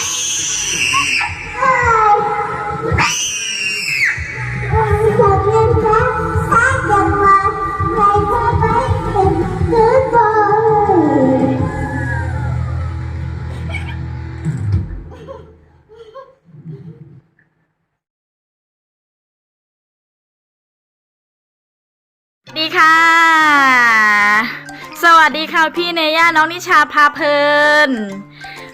ดีค่ะ สวัสดีค่ะพี่เนย่าน้องนิชาพาเพลิน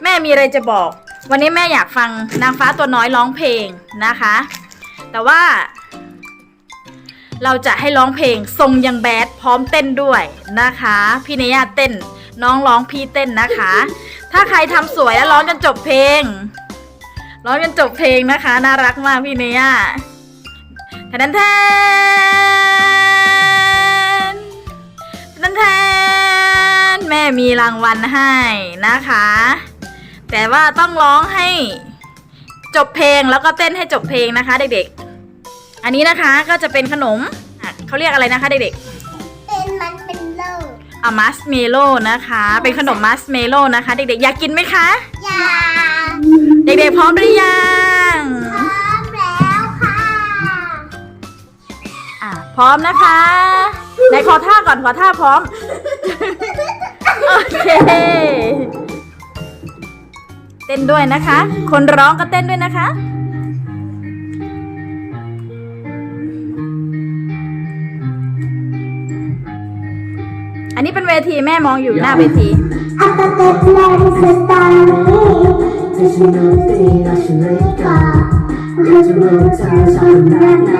แม่มีอะไรจะบอก วันนี้แม่อยากฟังนางฟ้าตัวน้อยร้องเพลงนะคะ แต่ว่า เราจะให้ร้องเพลงทรงยังแบดพร้อมเต้นด้วยนะคะ พี่เนยาเต้นน้องร้องพี่เต้นนะคะ ถ้าใครทำสวยแล้วร้องจนจบเพลง ร้องจนจบเพลงนะคะ น่ารักมากพี่เนยาทนแทนแทนแทนแม่มีรางวัลให้นะคะ แต่ว่าต้องร้องให้จบเพลงแล้วก็เต้นให้จบเพลงนะคะ เด็กๆ อันนี้นะคะก็จะเป็นขนมอะเขาเรียกอะไรนะคะเด็กเป็นมันเป็นโลกๆอะมัสเมโลนะคะ เป็นขนมมัสเมโลนะคะ เด็กๆ อยากกินไหมคะยาเด็กๆ พร้อมหรือยังพร้อมแล้วค่ะอะพร้อมนะคะไหนขอท่าก่อนขอท่าพร้อม โอเค เต้นด้วยนะคะ คนร้องก็เต้นด้วยนะคะ อันนี้เป็นเวทีแม่มองอยู่หน้าเวทีอัตเตปลาดิสตานีเธอช่วยดูดีและฉันเลยกาอยากจะรู้เธอชอบแบบไหน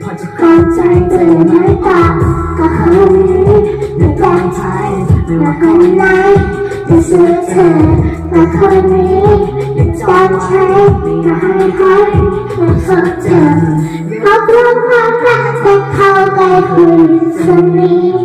พอจะเข้าใจเธอไหมตาก็คนนี้ไม่แปลกใจว่าคนไหนจะซื้อเธอ แต่คนนี้ยังจำใช้ไม่ให้ให้ไม่ฟังเธอรบรวมความรักแต่เข้าใกล้คุณคนนี้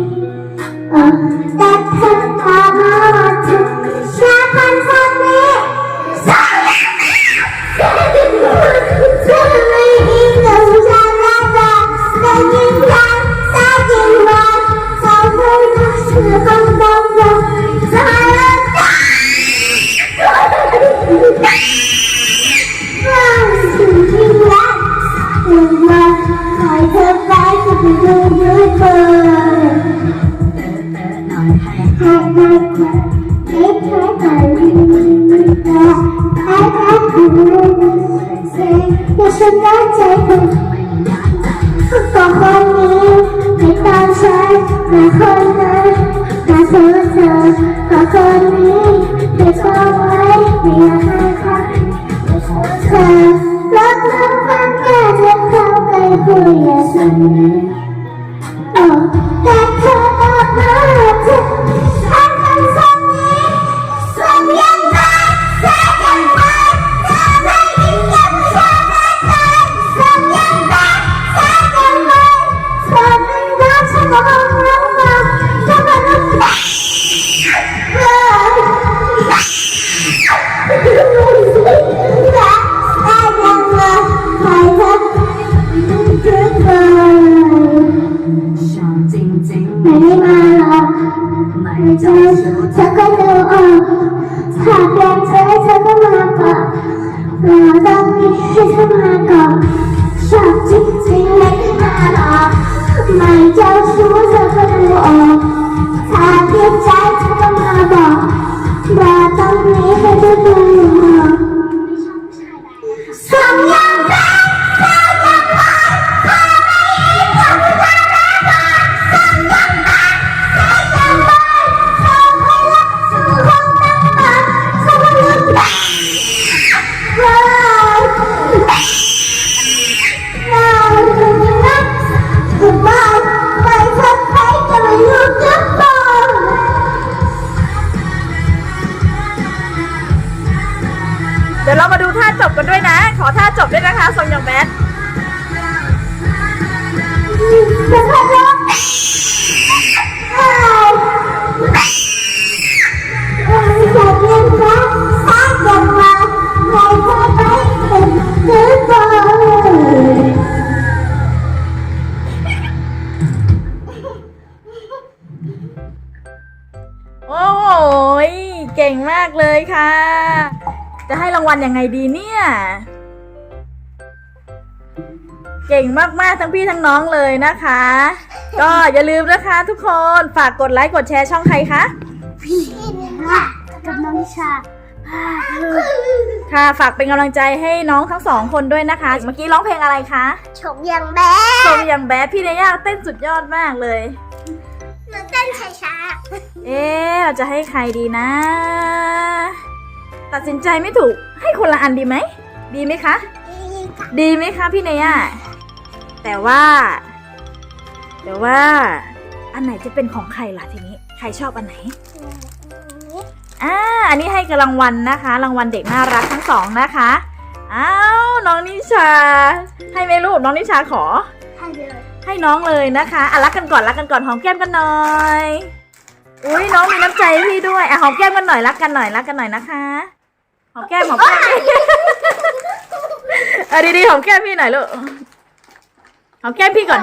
ค่แค่คุณเสียอย่าฉันได้ใจคุณไม่อยากใจก็คนนี้ไม่ตามฉันแต่คนนั้นแต่เธอเธอก็คนนี้ไม่ฟังไว้ไม่อยากให้ใครเธอรักน้องฟังแค่จะเข้าไปคุยกับฉันโอ้แต่เธอบอกมาเธอ ๆไไปเป็นหรือเปล่าโอ้โหยเก่งมากเลยค่ะ จะให้รางวัลยังไงดีเนี่ย เก่งมากๆทั้งพี่ทั้งน้องเลยนะคะ ก็อย่าลืมนะคะทุกคนฝากกดไลค์กดแชร์ช่องใครคะพี่ค่ะกับน้องนิชาค่ะฝากเป็นกำลังใจให้น้องทั้งสองคนด้วยนะคะ เมื่อกี้ร้องเพลงอะไรคะฉกยังแบ๊โซมยังแบดพี่เนย่าเต้นสุดยอดมากเลยหนูเต้นช้าเอ๊ะเราจะให้ใครดีนะ ตัดสินใจไม่ถูกให้คนละอันดีไหม ดีไหมคะๆดีไหมคะพี่เนย่า แต่ว่า แต่ว่า อันไหนจะเป็นของใครล่ะทีนี้ ใครชอบอันไหนอ่าอันนี้ให้กับรางวัลนะคะ รางวัลเด็กน่ารักทั้งสองนะคะอ้าวน้องนิชา ให้ไหมลูกน้องนิชาขอ ให้เลยให้น้องเลยนะคะอะรักกันก่อนรักกันก่อนหอมแก้มกันหน่อยอุ้ยน้องมีน้ำใจให้พี่ด้วยอะหอมแก้มกันหน่อยรักกันหน่อยรักกันหน่อยนะคะหอมแก้มหอมแก้มเออดีๆหอมแก้มพี่หน่อยลูก หอมแก้มพี่ก่อน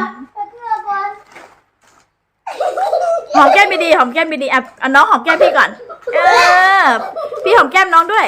หอมแก้มไปดีหอมแก้มไปดีอะอาน้องหอมแก้มพี่ก่อน เออ พี่หอมแก้มน้องด้วย